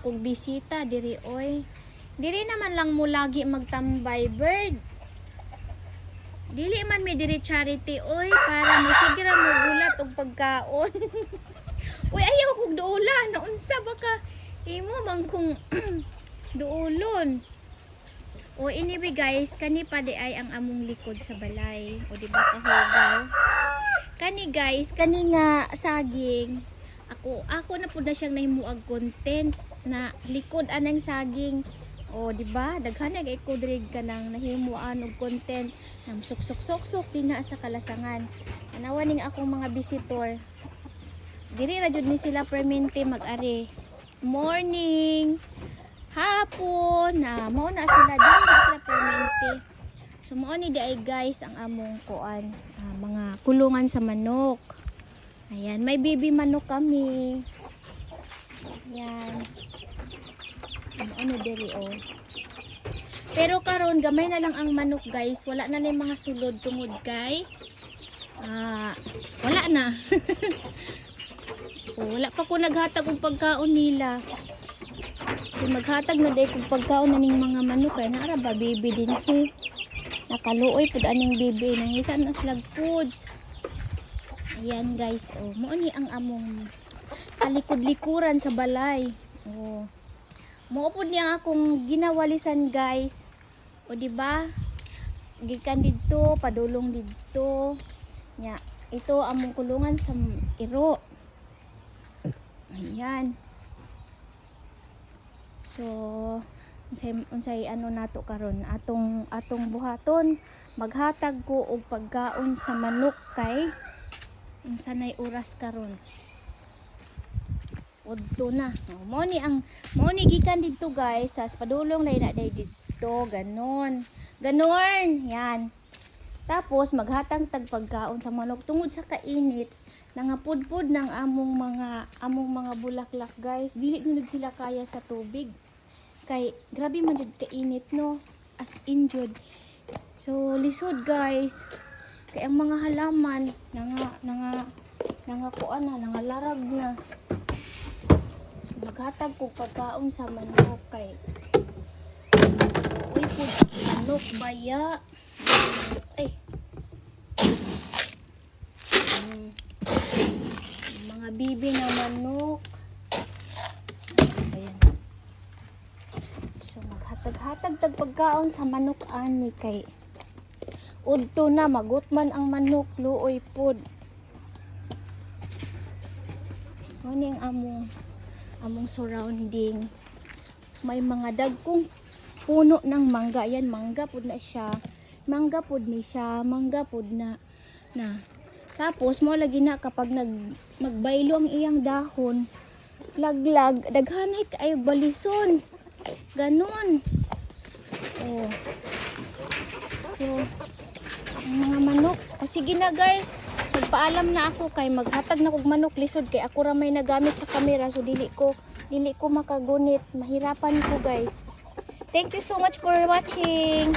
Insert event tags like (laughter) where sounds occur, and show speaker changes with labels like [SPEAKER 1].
[SPEAKER 1] na akong bisita diri oy. Diri naman lang mo lagi magtambay bird. Dili man mi diri charity oy para masigira mo gulat og pagkaon. (laughs) Uy ayaw kog duula naunsa baka imo man kung (clears throat) duulon. O inibi guys, kani pa di ay ang among likod sa balay. O di ba kahugaw? Kani guys, kani nga saging. Ako, ako na pud na siyang nahimuag content na likod anang saging. O di ba? Daghan na ko diri ka nang nahimuan og content nang suksok-suksok tina sa kalasangan. Anawa ning akong mga visitor. Diri ra jud ni sila permente mag-ari. Morning hapon na mao na sila na sila permente so mao ni di ay guys ang among kuan ah, mga kulungan sa manok ayan may baby manok kami. Ayan. Mao ni diri oh. Pero karon gamay na lang ang manok guys. Wala na ni mga sulod tungod kay ah wala na. (laughs) Oh, wala pa ko naghatag og pagkaon nila. Kung maghatag na day kung pagkaon na ning mga manok kay naara ba baby din ko. Nakaluoy pud aning baby. Nangita na slag foods. Ayan guys, oh, ni ang among kalikod-likuran sa balay. Oh. Mo pud niya akong ginawalisan guys. O di ba? Gikan didto, padulong didto. Nya, ito among kulungan sa iro. Ayan. So, unsay unsay ano nato karon atong atong buhaton maghatag ko og pagkaon sa manok kay unsa nay oras karon. Udto na. Oh, mo ni ang mo ni gikan didto guys, sa padulong lay na day didto ganon. Ganon. Yan. Tapos maghatag tag pagkaon sa manok tungod sa kainit nangapudpud ng among mga among mga bulaklak guys dili nila sila kaya sa tubig kay grabe man jud kainit no as in jud so lisod guys kay ang mga halaman nanga nanga nanga kuan na nangalarag na. So maghatag ko pagkaon sa manok kay uy pud manok baya ay. Mm. mga bibi na manok. Ayan. So maghatag-hatag tag pagkaon sa manok ani kay udto na magutman ang manok luoy pod Kuning among among surrounding. May mga dagkong puno ng mangga. Yan mangga pod na siya. Mangga pod ni siya mangga pod na na. Tapos mo lagi na kapag nag magbaylo ang iyang dahon laglag daghanay kay balison. Ganon. Oh. So ang mga manok o sige na guys. Magpaalam na ako kay maghatag na kog manok. Lisod kay ako ra may nagamit sa camera. So dili ko dili ko makagunit. Mahirapan ko guys. Thank you so much for watching